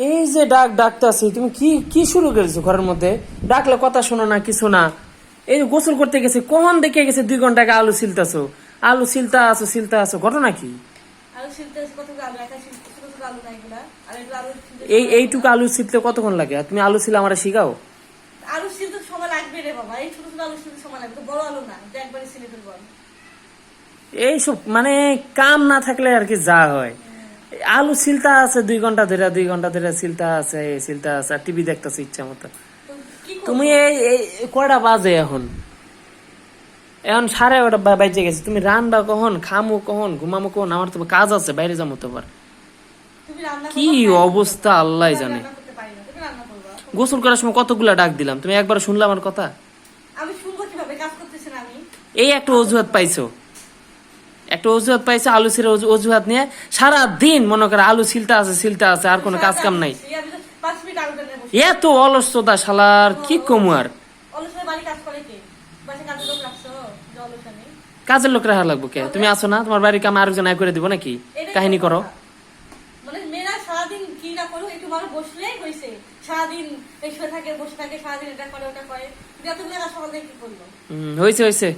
এই যে ডাক ডাকতাছি তুমি কি কি শুরু করেছ ঘরের মধ্যে? ডাকলে কথা শোনো না কিছু না। এই যে গোসল করতে গেছে কখন দেখে গেছে দুই ঘণ্টা আগে আলু ছিলতাছো আলু ছিলতা আছো ছিলতা আছো ঘটনা কি? এই এইটুকু আলু ছিলতে কতক্ষণ লাগে? তুমি আলু ছিল আমার শিখাও? আলু ছিলতে সময় লাগবে রে বাবা এই ছোট ছোট আলু ছিলতে সময় লাগবে বড় আলু না একবারে ছিলে ফেলব এইসব মানে কাম না থাকলে আর কি যা হয়। আলু ছিলতা আছে দুই ঘণ্টা ধরে দুই ঘণ্টা ধরে ছিলতা আছে ছিলতা আছে আর টিভি দেখতেছে ইচ্ছা মতো? তুমি এই কয়টা বাজে এখন? এখন সাড়ে এগারোটা বাইজে গেছে। তুমি রান্না কখন খামু কখন ঘুমামো কখন? আমার তো কাজ আছে বাইরে যাব তো আবার। কি অবস্থা আল্লাহ জানে। গোসল করার সময় কতগুলা ডাক দিলাম? তুমি একবার শুনলে আমার কথা? এই একটা অজুহাত পাইছো। একটা অজুহাত পাইছে আলু ছিঁড়ে অজুহাত নিয়ে সারা দিন মনে করে আলু ছিলতে আছে ছিলতে আছে আর কোনো কাজ কাম নাই। এত অলসতা শালার কি কমু আর? অলসের বাড়ি কাজ করে কে? বাসে কাজের লোক রাখছো? যে অলসা নেই কাজের লোক রাখা লাগবো কে? তুমি আছো না? তোমার বাড়ির কাম আরেকজন আয় করে দিব নাকি? কাহিনী করো। হয়েছে হয়েছে।